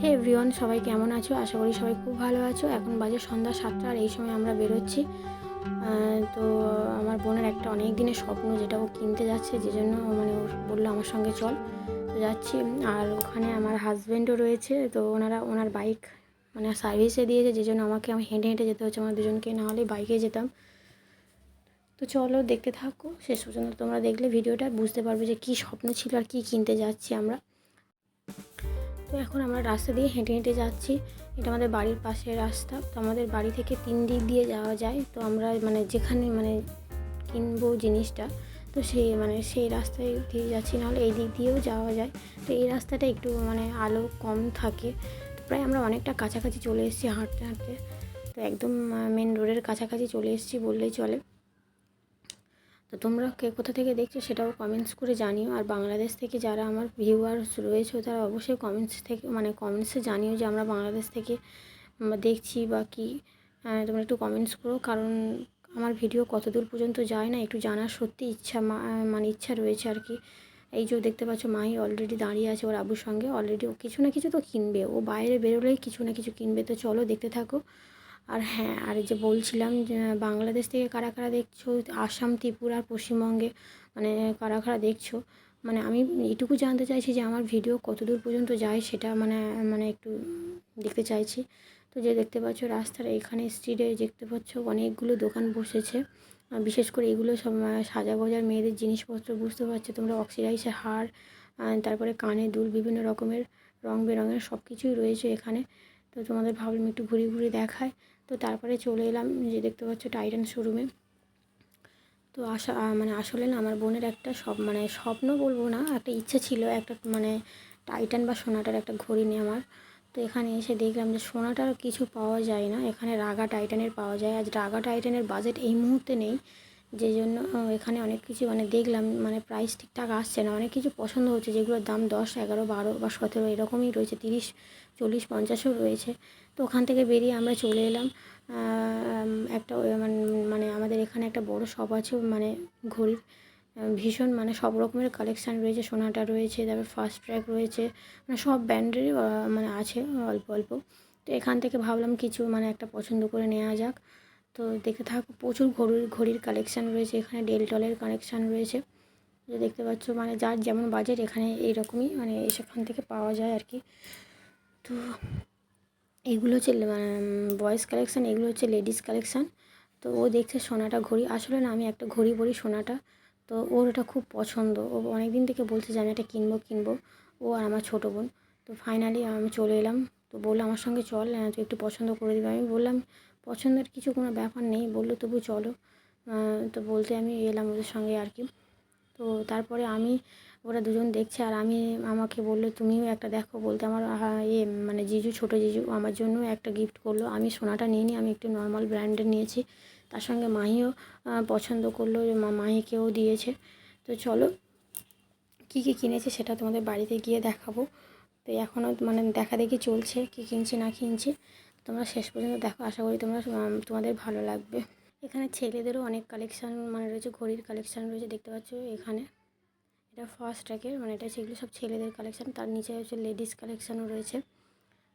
হে everyone সবাই কেমন আছো? আশা করি সবাই খুব ভালো আছো। এখন বাজে সন্ধ্যা সাতটা আর এই সময় আমরা বেরোচ্ছি। তো আমার বোনের একটা অনেক দিনের স্বপ্ন যেটা ও কিনতে যাচ্ছে, যে জন্য মানে ও বলল আমার সঙ্গে চল। তো যাচ্ছি। আর ওখানে আমার হাজব্যান্ডও রয়েছে, তো ওনারা, ওনার বাইক মানে সার্ভিসে দিয়েছে, যে জন্য আমাকে আমি হেঁটে হেঁটে যেতে হচ্ছে। আমার দুজনকে না হলে বাইকে যেতাম। তো চলো দেখতে থাকো। শেষ পর্যন্ত তোমরা দেখলে ভিডিওটা, বুঝতে পারবে যে কী স্বপ্ন ছিল আর কী কিনতে যাচ্ছি আমরা। তো এখন আমরা রাস্তা দিয়ে হেঁটে হেঁটে যাচ্ছি। এটা আমাদের বাড়ির পাশের রাস্তা। তো আমাদের বাড়ি থেকে তিন দিক দিয়ে যাওয়া যায়। তো আমরা মানে যেখানে মানে কিনবো জিনিসটা, তো সেই মানে সেই রাস্তায় দিয়ে যাচ্ছি। নাহলে এই দিক দিয়েও যাওয়া যায়। তো এই রাস্তাটা একটু মানে আলো কম থাকে। প্রায় আমরা অনেকটা কাছাকাছি চলে এসেছি হাঁটতে হাঁটতে। তো একদম মেন রোডের কাছাকাছি চলে এসেছি বললেই চলে। তো তোমরা কে কোথা থেকে দেখছ সেটাও কমেন্টস করে জানিও। আর বাংলাদেশ থেকে যারা আমার ভিউয়ার্স রয়েছে তারা অবশ্যই কমেন্টস থেকে মানে কমেন্টসে জানিও যে আমরা বাংলাদেশ থেকে দেখছি বা কি। আহ, তোমরা একটু কমেন্টস করো কারণ আমার ভিডিও কত দূর পর্যন্ত যায় না একটু জানার সত্যি ইচ্ছা মানে ইচ্ছা রয়েছে আর কি। এই যে দেখতে পাচ্ছ মাহি অলরেডি দাঁড়িয়ে আছে ওর আবুর সঙ্গে। অলরেডি ও কিছু না কিছু তো কিনবে। ও বাইরে বেরোলেই কিছু না কিছু কিনবে। তো চলো দেখতে থাকো। আর হ্যাঁ আর যে বলছিলাম যে বাংলাদেশ থেকে কারা কারা দেখছ, আসাম, ত্রিপুরা পশ্চিমবঙ্গে মানে কারা কারা দেখছ মানে আমি এটুকু জানতে চাইছি যে আমার ভিডিও কত দূর পর্যন্ত যায় সেটা মানে মানে একটু দেখতে চাইছি। তো যে দেখতে পাচ্ছ রাস্তার এখানে স্ট্রিটে দেখতে পাচ্ছ অনেকগুলো দোকান বসেছে। বিশেষ করে এগুলো সব সাজা গোজার মেয়েদের জিনিসপত্র বুঝতে পারছ তোমরা, অক্সিডাইসের হার তারপরে কানে দুল, বিভিন্ন রকমের রং বেরঙের সব কিছুই রয়েছে এখানে। তো তোমাদের ভাবলাম একটু ঘুরে ঘুরে দেখায় তো তারপরে চলে এলাম যে দেখতে পাচ্ছ টাইটান শোরুমে তো আসা মানে আসলে না আমার বোনের একটা সব মানে স্বপ্ন বলব না, একটা ইচ্ছা ছিল, একটা মানে টাইটান বা সোনাটার একটা ঘড়ি নিয়ে আমার। তো এখানে এসে দেখলাম যে সোনাটার কিছু পাওয়া যায় না, এখানে রাগা টাইটানের পাওয়া যায়। আজ রাগা টাইটানের বাজেট এই মুহূর্তে নেই। যে জন্য এখানে অনেক কিছু মানে দেখলাম মানে প্রাইস ঠিকঠাক আসছে না। অনেক কিছু পছন্দ হচ্ছে, যেগুলোর দাম দশ, এগারো, বারো বা সতেরো এরকমই রয়েছে, তিরিশ, চল্লিশ, পঞ্চাশও রয়েছে। তো ওখান থেকে বেরিয়ে আমরা চলে এলাম। একটা ওই মানে আমাদের এখানে একটা বড় শপ আছে মানে ঘড়ির ভীষণ মানে সব রকমের কালেকশান রয়েছে, সোনাটা রয়েছে, তারপর ফার্স্ট ট্র্যাক রয়েছে মানে সব ব্র্যান্ডেরই মানে আছে অল্প অল্প। তো এখান থেকে ভাবলাম কিছু মানে একটা পছন্দ করে নেওয়া যাক। তো দেখতে থাকো প্রচুর ঘড়ির ঘড়ির কালেকশান রয়েছে এখানে ডেলটলের কালেকশান রয়েছে। যে দেখতে পাচ্ছ মানে যার যেমন বাজেট এখানে এইরকমই মানে সেখান থেকে পাওয়া যায় আর কি তো এগুলো হচ্ছে বয়েজ কালেকশান এগুলো হচ্ছে লেডিস কালেকশান তো ও দেখছে সোনাটা ঘড়ি। আসলে না আমি একটা ঘড়ি পরি সোনাটা। তো ওর ওটা খুব পছন্দ। ও অনেক দিন থেকে বলছে যে আমি এটা কিনবো কিনবো। ও আর আমার ছোটো বোন। তো ফাইনালি আমি চলে এলাম। তো বলল আমার সঙ্গে চল আহ, তুই একটু পছন্দ করে দিবি। আমি বললাম পছন্দের কিছু কোনো ব্যাপার নেই বলল তবু চলো। তো বলতে আমি এলাম ওদের সঙ্গে আর কি। তো তারপরে আমি ওরা দুজন দেখছে আর আমি আমাকে বলল তুমিও একটা দেখো। বলতে আমার আহ, ইয়ে মানে জিজু ছোটো জিজু আমার জন্য একটা গিফট করল। আমি সোনাটা নিইনি আমি একটু নর্মাল ব্র্যান্ডের নিয়েছি। তার সঙ্গে মাহিও পছন্দ করল মাহিকেও দিয়েছে। তো চলো কী কী কিনেছে সেটা তোমাদের বাড়িতে গিয়ে দেখাবো। তো এখনও মানে দেখা দেখি চলছে কী কিনছে না কিনছি। তোমরা শেষ পর্যন্ত দেখো। আশা করি তোমরা তোমাদের ভালো লাগবে। এখানে ছেলেদেরও অনেক কালেকশান মানে রয়েছে, ঘড়ির কালেকশান রয়েছে, দেখতে পাচ্ছ এখানে। এটা ফার্স্ট ট্র্যাকের মানে এটা সেগুলো সব ছেলেদের কালেকশান তার নিচে হচ্ছে লেডিস কালেকশানও রয়েছে।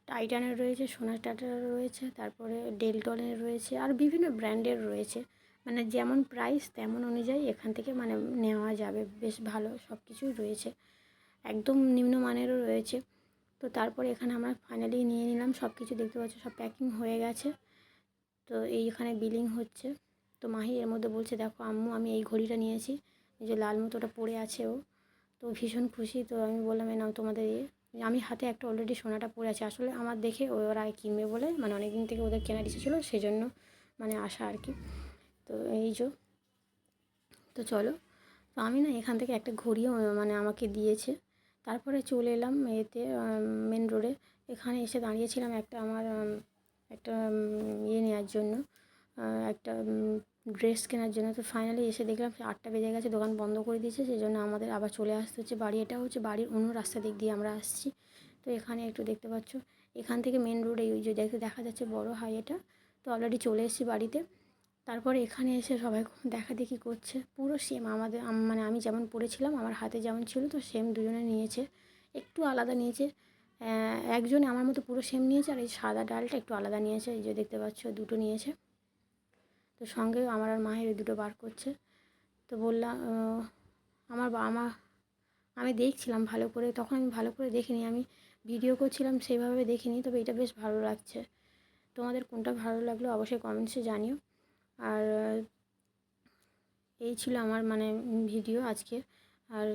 টাইটানের রয়েছে, সোনার টাটার রয়েছে, তারপরে ডেলটনের রয়েছে, আর বিভিন্ন ব্র্যান্ডের রয়েছে। মানে যেমন প্রাইস তেমন অনুযায়ী এখান থেকে মানে নেওয়া যাবে। বেশ ভালো সব কিছুই রয়েছে। একদম নিম্নমানেরও রয়েছে। তো তারপরে এখানে আমরা ফাইনালি নিয়ে নিলাম। সব কিছু দেখতে পাচ্ছ, সব প্যাকিং হয়ে গেছে। তো এইখানে বিলিং হচ্ছে। তো মাহি এর মধ্যে বলছে, দেখো আম্মু, আমি এই ঘড়িটা নিয়েছি। এই যে লাল মতো ওটা পড়ে আছে ও। তো ভীষণ খুশি। তো আমি বললাম এ নাও তোমাদের ইয়ে আমি হাতে একটা অলরেডি সোনাটা পরে আছে। আসলে আমার দেখে ও- ওরা কিনবে বলে মানে অনেক দিন থেকে ওদের কেনার ইচ্ছে ছিল সেই জন্য মানে আশা আর কি। তো এই যে, তো চলো। তো আমি না এখান থেকে একটা ঘড়িও মানে আমাকে দিয়েছে। তারপরে চলে এলাম এতে মেন রোডে এখানে এসে দাঁড়িয়েছিলাম একটা আমার একটা ইয়ে নেওয়ার জন্য একটা ড্রেস কেনার জন্য। তো ফাইনালি এসে দেখলাম আটটা বেজে গেছে, দোকান বন্ধ করে দিয়েছে সেই জন্য আমাদের আবার চলে আসতে হচ্ছে। বাড়ি, এটা হচ্ছে বাড়ির অন্য রাস্তা দিক দিয়ে আমরা আসছি। তো এখানে একটু দেখতে পাচ্ছ, এখান থেকে মেন রোড এই যে দেখা যাচ্ছে বড় হাইওয়েটা তো অলরেডি চলে এসেছি বাড়িতে। তারপরে এখানে এসে সবাই দেখা দেখি করছে। পুরো সেম আমাদের মানে আমি যেমন পড়েছিলাম, আমার হাতে যেমন ছিল, তো সেম দুজনে নিয়েছে। একটু আলাদা নিয়েছে। একজনে আমার মতো পুরো সেম নিয়েছে, আর এই সাদা ডালটা একটু আলাদা নিয়েছে। এই যে দেখতে পাচ্ছ, দুটো নিয়েছে। তো সঙ্গে আমার আর মায়ের দুটো বার করছে। তো বললাম আমার আমার, আমি দেখছিলাম ভালো করে, তখন আমি ভালো করে দেখিনি। আমি ভিডিও করছিলাম, সেইভাবে দেখিনি। তবে এটা বেশ ভালো লাগছে। তোমাদের কোনটা ভালো লাগল অবশ্যই কমেন্টসে জানিও। আর এই ছিল আমার মানে ভিডিও আজকে আর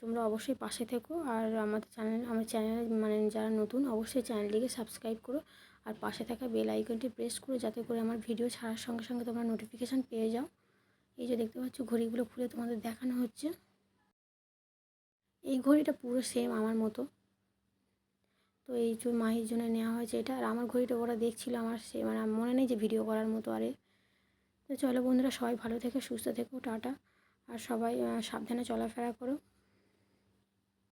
তোমরা অবশ্যই পাশে থেকো। আর আমাদের চ্যানেল, আমার চ্যানেলে মানে যারা নতুন, অবশ্যই চ্যানেলটিকে সাবস্ক্রাইব করো। আর পাশে থাকা বেল আইকনটি প্রেস করো যাতে করে আমার ভিডিও ছাড়ার সঙ্গে সঙ্গে তোমরা নোটিফিকেশান পেয়ে যাও। এই যে দেখতে পাচ্ছ, ঘড়িগুলো খুলে তোমাদের দেখানো হচ্ছে। এই ঘড়িটা পুরো সেম আমার মতো। তো এই মাহির জন্য নেওয়া হয়েছে এটা। আর আমার ঘড়িটা ওরা দেখছিল, আমার সে মানে মনে নেই যে ভিডিও করার মতো। আরে তো চলো বন্ধুরা সবাই ভালো থেকো সুস্থ থেকো টাটা। আর সবাই সাবধানে চলাফেরা করো।